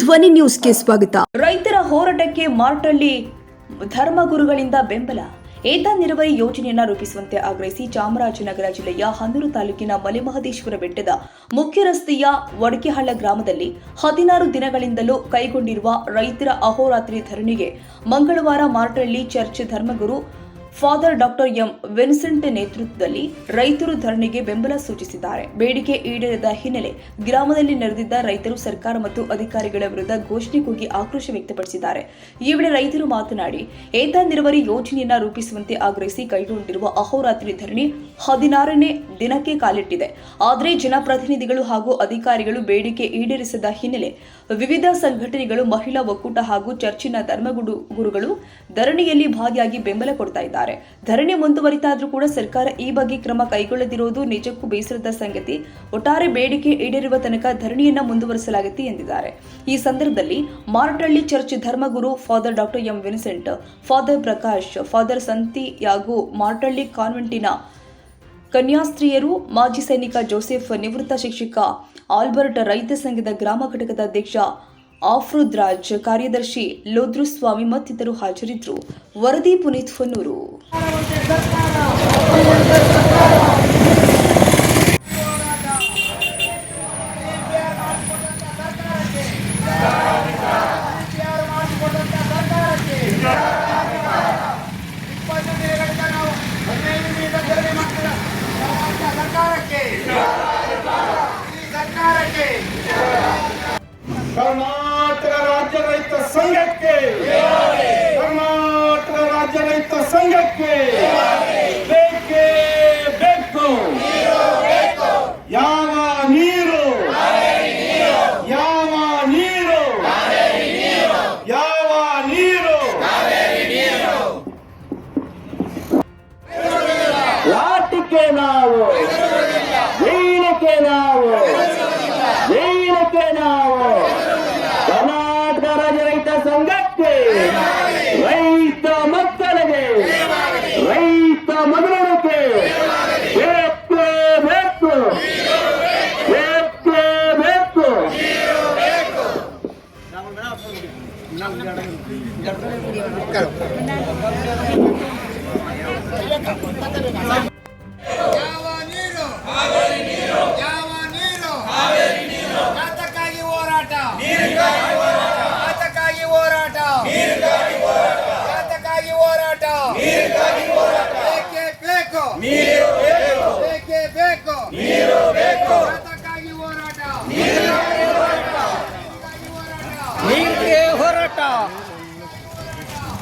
ಧ್ವನಿ ನ್ಯೂಸ್ಗೆ ಸ್ವಾಗತ. ರೈತರ ಹೋರಾಟಕ್ಕೆ ಮಾರ್ಟಳ್ಳಿ ಧರ್ಮಗುರುಗಳಿಂದ ಬೆಂಬಲ. ಏತ ನಿರ್ವಹಿ ಯೋಜನೆಯನ್ನು ರೂಪಿಸುವಂತೆ ಆಗ್ರಹಿಸಿ ಚಾಮರಾಜನಗರ ಜಿಲ್ಲೆಯ ಹನೂರು ತಾಲೂಕಿನ ಮಲೆಮಹದೇಶ್ವರ ಬೆಟ್ಟದ ಮುಖ್ಯ ರಸ್ತೆಯ ವಡಕೆಹಳ್ಳ ಗ್ರಾಮದಲ್ಲಿ ಹದಿನಾರು ದಿನಗಳಿಂದಲೂ ಕೈಗೊಂಡಿರುವ ರೈತರ ಅಹೋರಾತ್ರಿ ಧರಣಿಗೆ ಮಂಗಳವಾರ ಮಾರ್ಟಳ್ಳಿ ಚರ್ಚ್ ಧರ್ಮಗುರು ಫಾದರ್ ಡಾಕ್ಟರ್ ಎಂ ವಿನ್ಸೆಂಟ್ ನೇತೃತ್ವದಲ್ಲಿ ರೈತರು ಧರಣಿಗೆ ಬೆಂಬಲ ಸೂಚಿಸಿದ್ದಾರೆ. ಬೇಡಿಕೆ ಈಡೇರದ ಹಿನ್ನೆಲೆ ಗ್ರಾಮದಲ್ಲಿ ನಡೆದಿದ್ದ ರೈತರು ಸರ್ಕಾರ ಮತ್ತು ಅಧಿಕಾರಿಗಳ ವಿರುದ್ಧ ಘೋಷಣೆ ಕೂಗಿ ಆಕ್ರೋಶ ವ್ಯಕ್ತಪಡಿಸಿದ್ದಾರೆ. ಈ ವೇಳೆ ರೈತರು ಮಾತನಾಡಿ, ಏತ ನಿರ್ವರಿ ಯೋಜನೆಯನ್ನು ರೂಪಿಸುವಂತೆ ಆಗ್ರಹಿಸಿ ಕೈಗೊಂಡಿರುವ ಅಹೋರಾತ್ರಿ ಧರಣಿ ಹದಿನಾರನೇ ದಿನಕ್ಕೆ ಕಾಲಿಟ್ಟಿದೆ. ಆದರೆ ಜನಪ್ರತಿನಿಧಿಗಳು ಹಾಗೂ ಅಧಿಕಾರಿಗಳು ಬೇಡಿಕೆ ಈಡೇರಿಸದ ಹಿನ್ನೆಲೆ ವಿವಿಧ ಸಂಘಟನೆಗಳು ಮಹಿಳಾ ಒಕ್ಕೂಟ ಹಾಗೂ ಚರ್ಚಿನ ಧರ್ಮಗುಡು ಗುರುಗಳು ಧರಣಿಯಲ್ಲಿ ಭಾಗಿಯಾಗಿ ಬೆಂಬಲ ಕೊಡ್ತಾ ಇದ್ದಾರೆ. ಧರಣಿ ಮುಂದುವರಿತಾದ್ರೂ ಕೂಡ ಸರ್ಕಾರ ಈ ಬಗ್ಗೆ ಕ್ರಮ ಕೈಗೊಳ್ಳದಿರುವುದು ನಿಜಕ್ಕೂ ಬೇಸರದ ಸಂಗತಿ. ಒಟ್ಟಾರೆ ಬೇಡಿಕೆ ಈಡೇರುವ ತನಕ ಧರಣಿಯನ್ನ ಮುಂದುವರಿಸಲಾಗುತ್ತೆ ಎಂದಿದ್ದಾರೆ. ಈ ಸಂದರ್ಭದಲ್ಲಿ Maratalli church ಧರ್ಮಗುರು father doctor M. Vincent, father Prakash, father Santiago Maratalli ಕಾನ್ವೆಂಟಿನ ಕನ್ಯಾಸ್ತ್ರೀಯರು, ಮಾಜಿ ಸೈನಿಕ ಜೋಸೆಫ್, ನಿವೃತ್ತ ಶಿಕ್ಷಕ ಆಲ್ಬರ್ಟ್ ರೈತ ಸಂಘದ ಗ್ರಾಮ ಘಟಕದ ಅಧ್ಯಕ್ಷ ಆಫ್ರುದ್ ರಾಜ್ ಕಾರ್ಯದರ್ಶಿ ಲೋದ್ರುಸ್ವಾಮಿ ಮತ್ತಿತರು ಹಾಜರಿದ್ದರು. ವರದಿ ಪುನೀತ್ ಹೊನ್ನೂರು. ರೈತ ಯಾವ ನೀರು ಯಾವ ನೀರು ಜಾತಕ್ಕಾಗಿ ಹೋರಾಟ ಜಾತಕ್ಕಾಗಿ ಹೋರಾಟ ಜಾತಕ್ಕಾಗಿ ಹೋರಾಟ ಬೇಕೇ ಬೇಕು ಬೇಕೇ ಬೇಕು ಜಾತಕ್ಕಾಗಿ ಹೋರಾಟ.